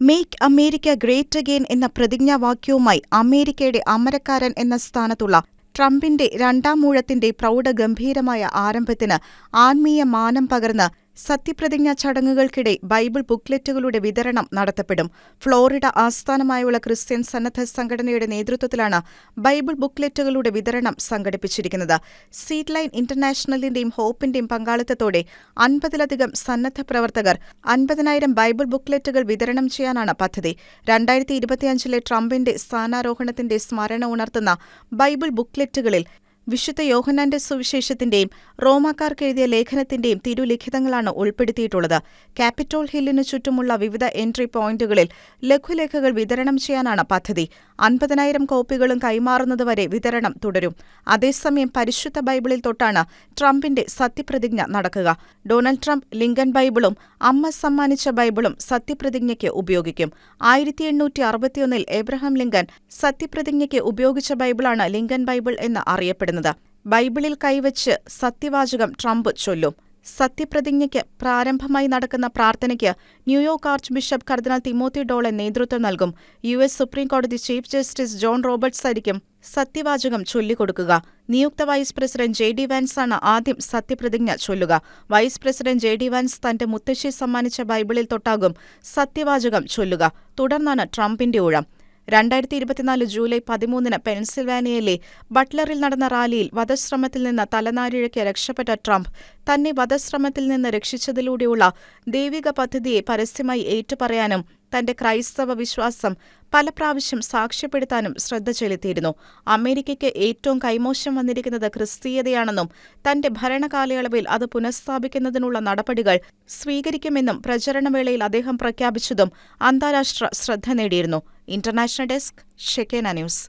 Make America great again എന്ന പ്രതിജ്ഞാവാക്യവുമായി അമേരിക്കയുടെ അമരക്കാരൻ എന്ന സ്ഥാനത്തുള്ള ട്രംപിന്റെ രണ്ടാം മൂഴത്തിന്റെ പ്രൗഢഗംഭീരമായ ആരംഭത്തിന് ആത്മീയ മാനം പകർന്ന് സത്യപ്രതിജ്ഞാ ചടങ്ങുകൾക്കിടെ ബൈബിൾ ബുക്ക്ലെറ്റുകളുടെ വിതരണം നടത്തപ്പെടും. ഫ്ലോറിഡ ആസ്ഥാനമായുള്ള ക്രിസ്ത്യൻ സന്നദ്ധ സംഘടനയുടെ നേതൃത്വത്തിലാണ് ബൈബിൾ ബുക്ക്ലെറ്റുകളുടെ വിതരണം സംഘടിപ്പിച്ചിരിക്കുന്നത്. സീഡ്ലൈൻ ഇന്റർനാഷണലിന്റെയും ഹോപ്പിന്റെയും പങ്കാളിത്തത്തോടെ അൻപതിലധികം സന്നദ്ധ പ്രവർത്തകർ അൻപതിനായിരം ബൈബിൾ ബുക്ക്ലെറ്റുകൾ വിതരണം ചെയ്യാനാണ് പദ്ധതി. രണ്ടായിരത്തി ഇരുപത്തിയഞ്ചിലെ ട്രംപിന്റെ സ്ഥാനാരോഹണത്തിന്റെ സ്മരണ ഉണർത്തുന്ന ബൈബിൾ ബുക്ക്ലെറ്റുകളിൽ വിശുദ്ധ യോഹന്നാന്റെ സുവിശേഷത്തിന്റെയും റോമാക്കാർക്ക് എഴുതിയ ലേഖനത്തിന്റെയും തിരുലിഖിതങ്ങളാണ് ഉൾപ്പെടുത്തിയിട്ടുള്ളത്. ക്യാപിറ്റോൾ ഹില്ലിനു ചുറ്റുമുള്ള വിവിധ എൻട്രി പോയിന്റുകളിൽ ലഘുലേഖകൾ വിതരണം ചെയ്യാനാണ് പദ്ധതി. അൻപതിനായിരം കോപ്പികളും കൈമാറുന്നതുവരെ വിതരണം തുടരും. അതേസമയം പരിശുദ്ധ ബൈബിളിൽ തൊട്ടാണ് ട്രംപിന്റെ സത്യപ്രതിജ്ഞ നടക്കുക. ഡൊണാൾഡ് ട്രംപ് ലിങ്കൺ ബൈബിളും അമ്മ സമ്മാനിച്ച ബൈബിളും സത്യപ്രതിജ്ഞയ്ക്ക് ഉപയോഗിക്കും. ആയിരത്തി എണ്ണൂറ്റി അറുപത്തിയൊന്നിൽ എബ്രഹാം ലിങ്കൺ സത്യപ്രതിജ്ഞയ്ക്ക് ഉപയോഗിച്ച ബൈബിളാണ് ലിങ്കൻ ബൈബിൾ എന്ന് അറിയപ്പെടുന്നത്. ബൈബിളിൽ കൈവച്ച് സത്യവാചകം ട്രംപ് ചൊല്ലും. സത്യപ്രതിജ്ഞയ്ക്ക് പ്രാരംഭമായി നടക്കുന്ന പ്രാർത്ഥനയ്ക്ക് ന്യൂയോർക്ക് ആർച്ച് ബിഷപ്പ് കർദിനാൾ തിമോത്തി ഡോളെ നേതൃത്വം നൽകും. യു. എസ് സുപ്രീംകോടതി ചീഫ് ജസ്റ്റിസ് ജോൺ റോബർട്ട്സ് ആയിരിക്കും സത്യവാചകം ചൊല്ലിക്കൊടുക്കുക. നിയുക്ത വൈസ് പ്രസിഡന്റ് ജെ. ഡി. വാൻസാണ് ആദ്യം സത്യപ്രതിജ്ഞ ചൊല്ലുക. Vice president J. D. Vance തന്റെ മുത്തശ്ശി സമ്മാനിച്ച ബൈബിളിൽ തൊട്ടാകും സത്യവാചകം ചൊല്ലുക. തുടർന്നാണ് ട്രംപിന്റെ ഊഴം. രണ്ടായിരത്തി ഇരുപത്തിനാല് ജൂലൈ പതിമൂന്നിന് പെൻസിൽവാനിയയിലെ ബട്ട്ലറിൽ നടന്ന റാലിയിൽ വധശ്രമത്തിൽ നിന്ന് തലനാരിഴയ്ക്ക് രക്ഷപ്പെട്ട ട്രംപ് തന്നെ വധശ്രമത്തിൽ നിന്ന് രക്ഷിച്ചതിലൂടെയുള്ള ദൈവിക പദ്ധതിയെ പരസ്യമായി ഏറ്റുപറയാനും തന്റെ ക്രൈസ്തവ വിശ്വാസം പല പ്രാവശ്യം സാക്ഷ്യപ്പെടുത്താനും ശ്രദ്ധ ചെലുത്തിയിരുന്നു. അമേരിക്കയ്ക്ക് ഏറ്റവും കൈമോശം വന്നിരിക്കുന്നത് ക്രിസ്തീയതയാണെന്നും തന്റെ ഭരണകാലയളവിൽ അത് പുനഃസ്ഥാപിക്കുന്നതിനുള്ള നടപടികൾ സ്വീകരിക്കുമെന്നും പ്രചരണവേളയിൽ അദ്ദേഹം പ്രഖ്യാപിച്ചതും അന്താരാഷ്ട്ര ശ്രദ്ധ നേടിയിരുന്നു. International desk ಶೆಕೇನಾ news